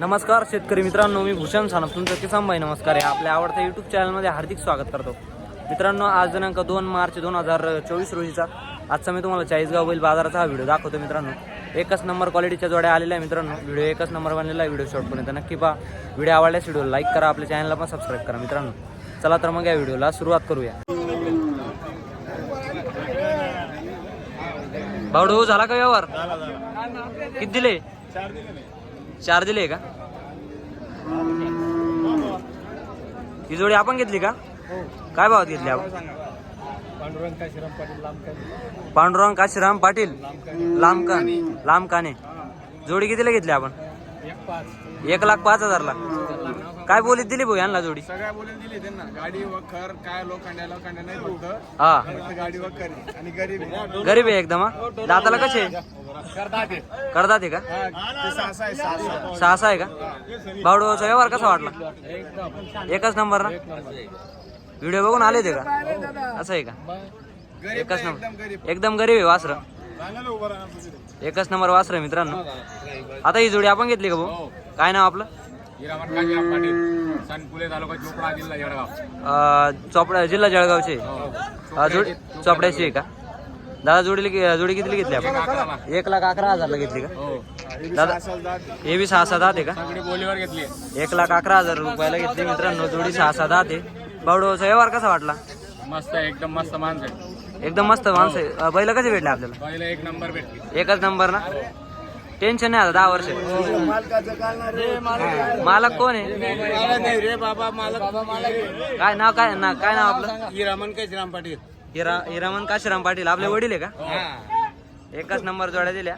नमस्कार शेतकरी मित्रांनो मी भूषण सानप. तुमचं किसान भाई नमस्कार आहे. आपल्या आवडत्या यूट्यूब चॅनलमध्ये हार्दिक स्वागत करतो. मित्रांनो आज दिनांक दोन मार्च दोन हजार चोवीस रोजीचा. आजचा मी तुम्हाला चाळीसगाव बैल बाजाराचा हा व्हिडिओ दाखवतो मित्रांनो. एकच नंबर क्वालिटीच्या जोड्या आलेल्या आहे मित्रांनो. व्हिडिओ एकच नंबर बनलेला आहे. व्हिडिओ शॉर्टपर्यंत नक्की पहा. व्हिडिओ आवडल्यास व्हिडिओ लाईक करा. आपल्या चॅनलला पण सबस्क्राईब करा मित्रांनो. चला तर मग या व्हिडिओला सुरुवात करूया. भाऊ झाला का व्यवहार? किती दिले? चार दिले का? ही जोडी आपण घेतली का? काय भावात घेतली आपण? पांडुरंग काशीराम पाटील लांबकान लांबकाने जोडी कितीला घेतली आपण? एक लाख पाच हजारला. काय बोलीत दिली भाऊ यांना जोडी? सगळ्या बोलून दिली त्यांना. गाडी वखर काय लोखंड्या लोखंड्या नाही हा. गाडी वखर. आणि गरीब आहे. गरीब आहे एकदम हा. दाताला कसे करतात का? हा, सहासहा. सहा आहे का? बावडोचा व्यवहार कसा वाटला? एकच नंबर. ना व्हिडिओ बघून आले ते का? असं आहे का? एकच नंबर. एकदम गरीब. आहे वासर. एकच नंबर वासर मित्रांनो. आता ही जोडी आपण घेतली का भाऊ? काय नाव आपलं? चोपडा जिल्हा जळगावचे. जोडी चोपड्याची आहे का? दादा जोडीला कि- जोडी कितीला घेतली आपण? एक लाख अकरा. हजारला घेतली का? हो. हे दादा- जात. हे बी सहा सात आहे का? सगळी बोलीवर घेतली एक लाख अकरा हजार रुपयाला घेतली मित्रांनो जोडी सहा सात आहे. बावडोचा व्यवहार कसा वाटला? मस्त आहे एकदम मस्त माणसं आहे. एकदम मस्त माणसं आहे. अं, बैल कसे भेटले आपल्याला? पहिला एक नंबर भेटली. एकच नंबर ना? टेन्शन नाही आता दहा वर्ष. मालक कोण आहे? रे बाबा मालक. काय नाव काय ना काय नाव आपलं? हिरामण काशीराम पाटील. हिरा हिरामन काशीराम पाटील आपले वडील आहे का? एकच नंबर जोड्या दिल्या.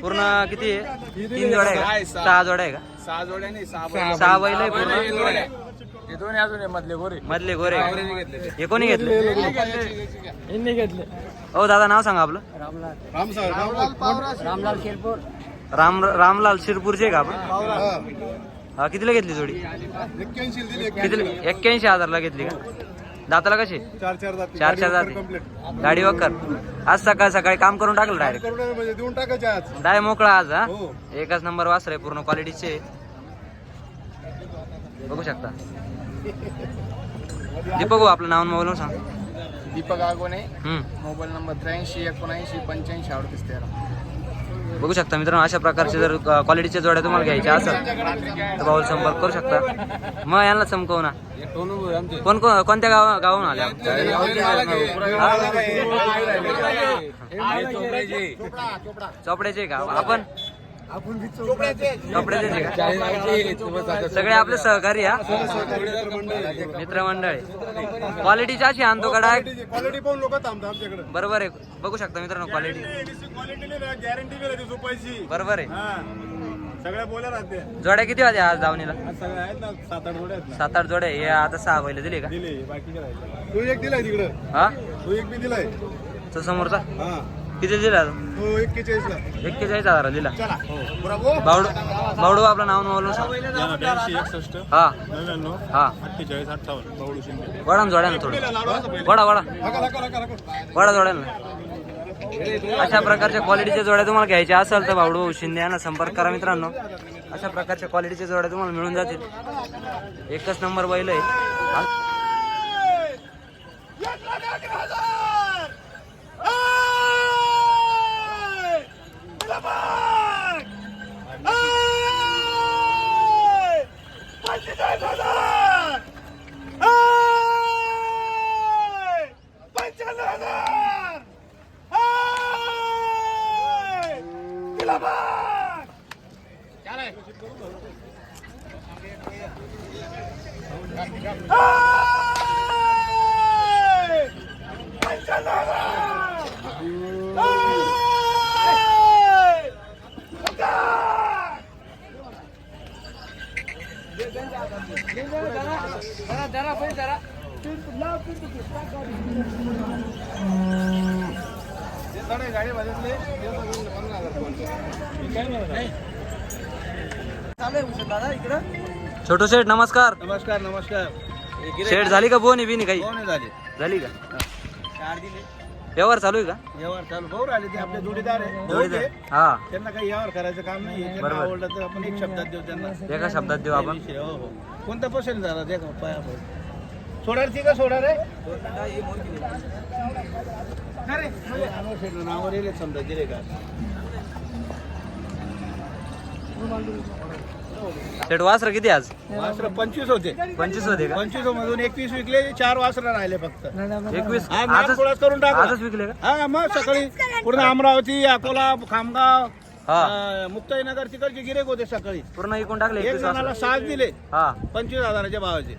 पूर्ण किती आहे? तीन जोड्या आहे का? सहा. जोड्या आहे का? सहा जोड्या नाही सहा बैल. सहा बैल आहे हे पूर्ण? दोन आहे. हे दोन्ही अजून आहे मधले गोरे. मधले गोरे आहे का? घेतले हे कोणी घेतले? घेतले. हो दादा नाव सांगा आपलं. राम सर रामलाल शेरपूर राम रामलाल शिरपूरचे आहे का आपण? हा, कितीला घेतली जोडी? कितीला? एक्क्याऐंशी हजारला घेतली का? दाताला कशी? चार चार जाती चार चार जाते गाडी वकर. आज सकाळ सकाळी काम करून टाकलं डायरेक्ट म्हणजे देऊन टाकायचे आज. डाय मोकळा आज हा? हो. एकच नंबर वासर आहे पूर्ण क्वालिटीचे बघू शकता. दीपक भाऊ आपलं नाव मोबाईल सांग. दीपक आगोने. हम्म. मोबाईल नंबर त्र्याऐंशी एकोणऐंशी पंच्याऐंशी अडतीस तेरा. बघू शकता मित्रांनो अशा प्रकारचे जर क्वालिटीच्या जोड्या तुम्हाला घ्यायच्या असेल तर भाऊ संपर्क करू शकता. मग यांना चमकव ना. कोण कोण कोणत्या गावा गावाहून आले आपण? चोपड्याचे का आपण? सगळे आपले सहकारी हा मित्रमंडळ. क्वालिटीची अशी आणतो का डायरेक्ट? क्वालिटी पाहून लोक थांबतात आमच्याकडे. बरोबर आहे. बघू शकता मित्रांनो क्वालिटी क्वालिटी गॅरंटी बरोबर आहे. हा. सगळ्या बोल्या राहते जोड्या किती होत्या आज ना सात आठ जोड्या आहेत ना. सात आठ जोड्या हे आता सहा बैल दिले का? दिले तू एक दिलाय तिकडं. हा? तू एक बी दिलाय. तो समोरचा? हा. किती दिला तो एक्केचाळीस हजार दिला. बावडू बावडू आपलं नाव नवलं हा. हा. वडा जोड्या ना थोडं. वडा वडा. वडा जोड्या ना. अशा प्रकारच्या क्वालिटीच्या जोड्या तुम्हाला घ्यायच्या असेल तर बावडू शिंदे यांना संपर्क करा मित्रांनो. अशा प्रकारच्या क्वालिटीच्या जोड्या तुम्हाला मिळून जातील. एकच नंबर बैल आहे. छोटू शेठ नमस्कार. नमस्कार नमस्कार. शेठ झाली का बोनी बिनी काही? कोण झाले. झाली का? व्यवहार चालू आहे का? व्यवहार चालू. भाऊ आले ते आपले जोडीदार आहे. भाऊ जोडीदार. ते. हा. त्यांना काही व्यवहार करायचं काम नाही त्यांना बरोबर. आवडलं तर आपण एक शब्दात देऊ त्यांना. एका शब्दात देऊ आपण. हो हो. कोणता पसंत झाला? ते का पाया पड सोडार ती का सोडा रे? नाही रे, शेठला नावावर येईल समजा दिले का? शेट वासर किती आज? वासर पंचवीस होते. पंचवीस होते का? पंचवीस मधून एकवीस विकले चार वासर राहिले फक्त. एकवीस? नाद आजच करून टाकला. आजच विकले का? हा मग सकाळी पूर्ण अमरावती अकोला खामगाव हा. अं, मुक्ताईनगर तिकडचे गिरेक होते सकाळी. पूर्ण इकून टाकले एक एकवीस जणाला सात दिले. हा. पंचवीस हजाराच्या भावाचे.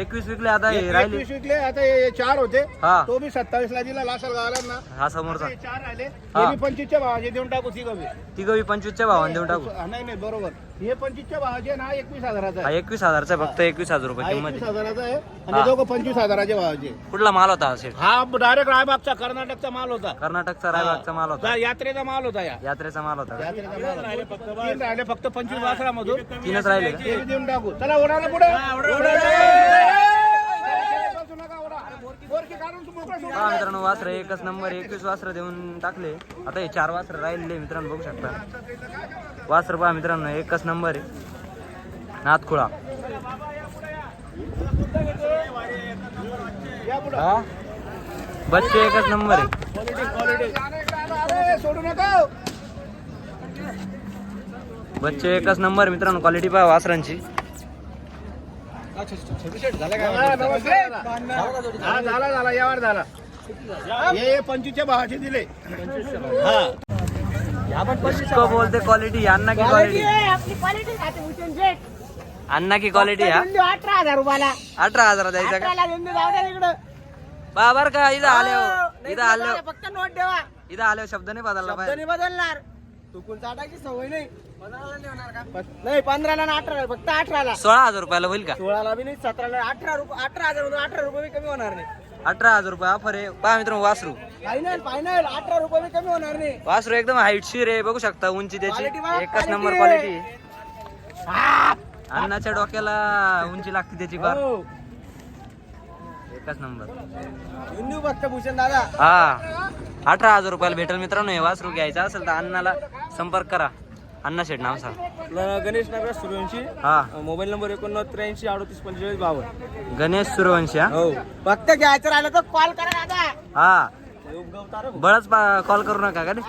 एकवीस विकले आता हे राहिले. एकवीस विकले आता हे चार होते. हा. तो बी सत्तावीस ला दिला लासल गावाला हा समोरचा. हे चार आले हा. पंचवीसच्या भावाचे देऊन टाकू तिघ बी. तिघं पंचवीसच्या भावाने देऊन टाकू. नाही नाही बरोबर. हे पंचवीसच्या भावाचे ना एकवीस हजाराचा हा आहे एकवीस हजारचा आहे, फक्त एकवीस हजार रुपये हा किंमत एकवीस आहे. हजाराचा आहे हा. आणि दोघं पंचवीस हजाराच्या भावाचे. कुठला माल होता हा शेट हा डायरेक्ट रायबागचा कर्नाटकचा माल होता. कर्नाटकचा रायबागचा माल होता. हा, यात्रेचा माल होता या. यात्रेचा माल होता का? यात्रेचा माल होता. तीन राहिले फक्त पंचवीस वासरामधून. तीनच राहिले का? ते बी देऊन टाकू. चला ओढायला पुढे. हा मित्रांनो वासर एकच नंबर एकवीस वासर देऊन टाकले. आता हे चार वासर राहिले मित्रांनो बघू शकता. वासर पहा मित्रांनो एकच नंबर आहे. नाथखुळा हा? बच्चे एकच नंबर आहे. बच्चे एकच नंबर मित्रांनो क्वालिटी पहा वासरांची. झाला झाला यावर झाला. पंचवीसच्या दिले. हा. किसको बोलते क्वालिटी अन्ना की क्वालिटी अन्ना की क्वालिटी हा अठरा हजार रुपयाला. अठरा हजार द्यायचा का? बाबर का इथं आले हो नाही इथं आले फक्त नोट ठेवा. इथं आले शब्द नाही बदलला नाही बदलणार. चुकून चाटायची सवय नाही. पंधराला ना अठराला फक्त अठराला. सोळा हजार रुपयाला होईल का? सोळाला बी नाही सतराला अठरा रुपये अठरा हजार अठरा रुपये कमी होणार नाही. अठरा हजार रुपये ऑफर आहे. पहा मित्रांनो वासरू. फायनल फायनल अठरा रुपये बी कमी होणार नाही. वासरू एकदम हाईट शिर आहे बघू शकता उंची त्याची. Quality बघा, एकच quality नंबर. क्वालिटी अन्नाच्या डोक्याला उंची लागते त्याची फार. हो. एकच नंबर भूषण दादा. हा. अठरा हजार रुपयाला भेटेल मित्रांनो हे वासरू घ्यायचं असेल तर अण्णाला संपर्क करा. अण्णा शेठ नाव सांग. गणेश नगर सूर्यवंशी हा. मोबाईल नंबर एकोणनव्वद त्र्याऐंशी अडतीस पंचेचाळीस बावन्न. गणेश सूर्यवंशी हा? हो. फक्त घ्यायचं राहिलं तर कॉल करा दादा. हा. बळच कॉल करू नका का रे?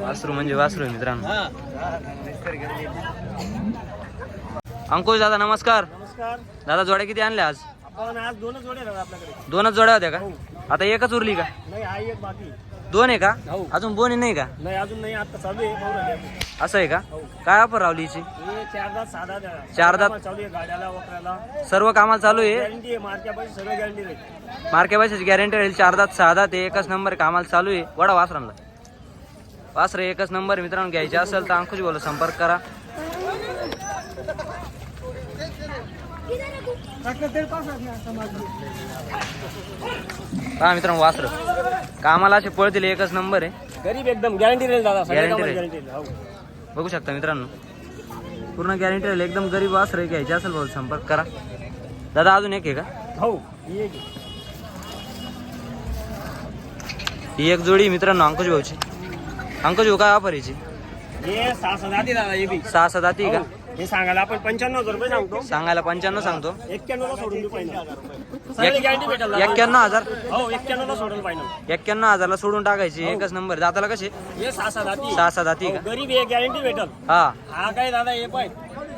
वासरू म्हणजे वासरू आहे मित्रांनो. अंकुश दादा नमस्कार. नमस्कार. दादा जोड्या किती आणल्या आज? आपण आज दोनच जोडे राहू आपल्याकडे. दोनच जोड्या होत्या का? आता एकच उरली का? नाही एक बाकी दोन आहे का हो. अजून बोनी नाही का नाही अजून नाही आता चालू आहे राहिले. असं आहे का काय ऑफर रावली हिची हे चार दात साधा द्या. चार दात? चालू आहे गाड्याला वकराला सर्व कामाला चालू आहे गॅरंटी आहे मार्क्या पैसे सगळं गॅरंटी आहे मार्के पैशाची गॅरंटी राहील चार दात सहा दात आहे एकच नंबर कामाला चालू आहे वडा वासरांना वासर एकच नंबर. मित्रांनो घ्यायचे असेल तर अंकुश बोला संपर्क करा हा मित्रांनो वासर कामाला असे पळतील एकच नंबर आहे गरीब एकदम गॅरंटी राहील दादा सगळ्या Guarantee कामाला राहील. guarantee राहील. हो. बघू शकता मित्रांनो पूर्ण गॅरंटी राहील एकदम गरीब वासर घ्यायचे असेल बोल संपर्क करा दादा अजून एक आहे का हो ही एक आहे. ही एक जोडी मित्रांनो अंकुश भाऊची अंकुश भाऊ काय ऑफर याची हे सहा सहा जाती दादा हे बी सहा जाती का हो. हे सांगायला आपण पंच्याण्णव हजार रुपये सांगतो. सांगायला पंच्याण्णव सांगतो. एक्क्याण्णवला सोडून देऊ पाहिजे सगळी गॅरंटी भेटेल. एक्क्याण्णव हजार? हो एक्क्याण्णवला सोडेल पाहिजे एक्क्याण्णव हजारला सोडून टाकायची एकच नंबर. दाताला कसे हे सहा जाती. सहा सहा जाती हो, का? गरीब आहे गॅरंटी भेटल. हा. हा काय दादा हे पाय.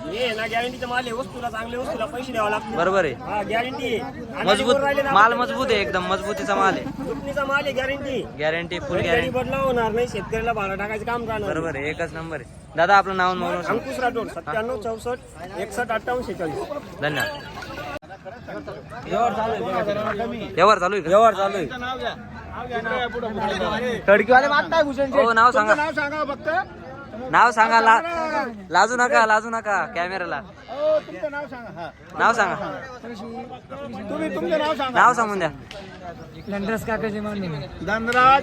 हे ना गॅरंटीचा माल आहे वस्तूला चांगल्या वस्तूला पैसे द्यावा लागतो बरोबर आहे. हा गॅरंटी आहे. मजबूत माल मजबूत आहे एकदम मजबूतीचा माल आहे. दुखणीचा माल आहे गॅरंटी गॅरंटी फुल गॅरंटी बदला होणार नाही शेतकऱ्याला भाडा टाकायचं काम करणार बरोबर आहे एकच नंबर आहे. दादा आपलं नाव म्हणून अंकुश राठोड सत्त्याण्णव चौसष्ट एकसष्ट अठ्ठावन्न शेचाळीस धन्यवाद. व्यवहार चालू आहे व्यवहार चालू आहे. खडकीवाले मागताय भूषण हो नाव सांगा. नाव सांगा फक्त. नाव सांगा ला लाजू नका लाजू नका कॅमेराला. तुमचं नाव सांगा. नाव सांगा तुम्ही तुमचं नाव सांगा. नाव सांगून द्या. धनराज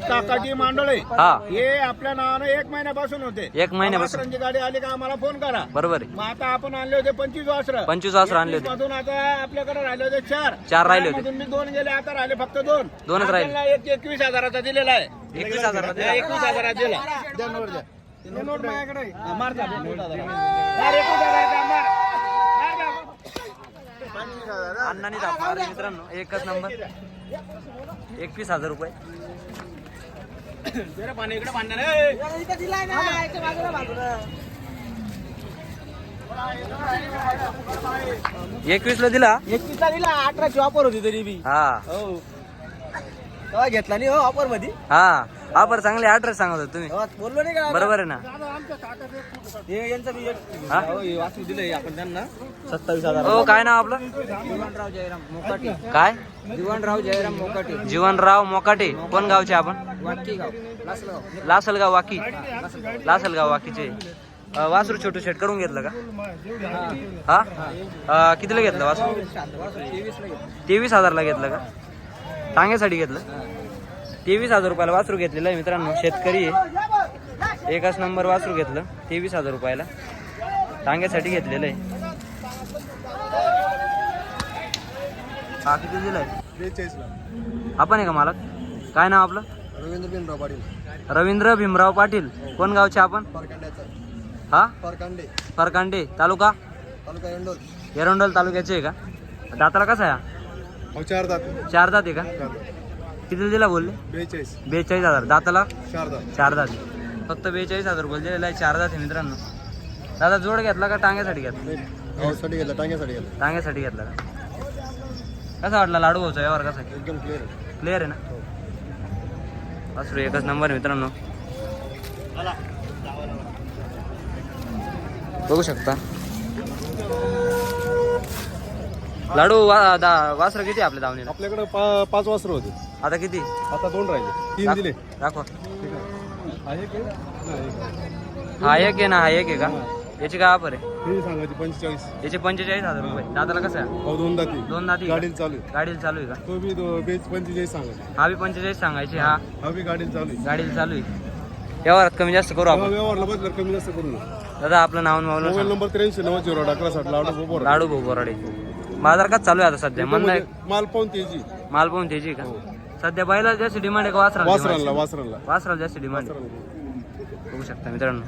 काकाजी मांडोळे. हा. हे आपल्या नावानं एक महिन्यापासून होते. एक महिन्यापासून. वासरांची गाडी आली का आम्हाला फोन करा. बरोबर. आहे मग आता आपण आणले होते पंचवीस वासर पंचवीस वासरं आणले होते. मधून आता आपल्याकडे राहिले होते चार. चार राहिले होते. मी दोन गेले आता राहिले फक्त दोन. दोनच राहिले. आपल्याला एक एकवीस हजाराचा दिलेला आहे. एकवीस हजार एकवीस हजाराचा दिला द्या द्या. ते नोट माझ्याकडे. मार जा, एकवीस. अण्णांनी मित्रांनो एकच नंबर. एकवीस हजार रुपये. पाणी इकडे एकवीस ला दिला? एकवीसला दिला अठराची ऑफर होती तरी बी. हा. हो. तेव्हा घेतला नाही हो ऑफरमध्ये हा हा बरं चांगले ॲड्रेस सांगत होते तुम्ही. तेव्हा बोललो नाही का बरोबर आहे ना? हे यांचं मी एक- हा? हो, हे वाचू दिलंय आपण त्यांना. सत्तावीस हजार. हो काय नाव आपलं? जीवनराव जयराम मोकाटे. काय? जीवनराव जयराम मोकाटे. जीवनराव मोकाटे. कोण गावचे आपण? वाटकी गाव. लासलगाव. लासलगाव वाकी. लासलगाव वाकीचे. अं, वासरू छोटू शेट करून घेतलं का? हा अं, कितीला घेतलं वासरू? तेवीस हजारला घेतलं का? टांग्यासाठी घेतलं. तेवीस हजार रुपयाला वासरू घेतलेलं आहे मित्रांनो. शेतकरी आहे. एकच नंबर वासरू घेतलं. तेवीस हजार रुपयाला टांग्यासाठी घेतलेलं आहे. हा किती दिलाय आपण आहे का मालक? काय नाव आपलं? रवींद्र भीमराव पाटील. रवींद्र भीमराव पाटील. कोण गावचे आपण? हा? परकांडे. परकांडे. तालुका? तालुका एंडोल एरंडोल तालुक्याचे आहे का? दाताला कसा आहे हा? चार दात. चार दात आहे का? किती दिला बोलले? बेचाळीस. बेचाळीस हजार. दाताला? चार दात. चार दात. फक्त बेचाळीस हजार रुपये दिलेला आहे चार दात आहे मित्रांनो. दादा जोड घेतला का टांग्यासाठी घेतला? गावासाठी घेतला टांग्यासाठी घेतला. टांग्यासाठी घेतला का? कसा वाटला लाडू भाऊचा व्यवहार कसा? एकदम क्लिअर आहे. क्लिअर आहे ना? वासरू एकच नंबर आहे मित्रांनो. बघू शकता. लाडू वा दा वासरं किती आपल्या दावणीला? आपल्याकडे पाच वासर होते. आता किती? आता दोन राहिले. तीन दाख- दिले. दाखवा. आहे? हा एक आहे ना हा एक आहे का? याची काय ऑफर आहे? हे सांगायची पंचेचाळीस. याचे पंचेचाळीस हजार रुपये. दादाला कसं आहे? दोन दाती. दोन दाती का? गाडीला चालू आहे. गाडीला चालू आहे का? तो बी दो- बेच पंचेचाळीस सांगायचे. हा बी पंचेचाळीस सांगायची हा. हा बी गाडीला चालू आहे. गाडीला चालू आहे. व्यवहारात कमी जास्त करू हा आपण व्यवहारला बदल कमी जास्त करू नका दादा आपलं नाव मोबाईल. नंबर त्र्याऐंशी नव्वद झिरो अकरा साठ लाडू बोबर लाडू भाऊ बोराडे बाजार का चालू आहे आता सध्या? म्हणणं आहे माल पाहून तेजी माल पाहून त्याची का? सध्या बैला जास्त डिमांड आहे का? वासरा वासरांना वासराला. जास्त डिमांड बघू शकता मित्रांनो.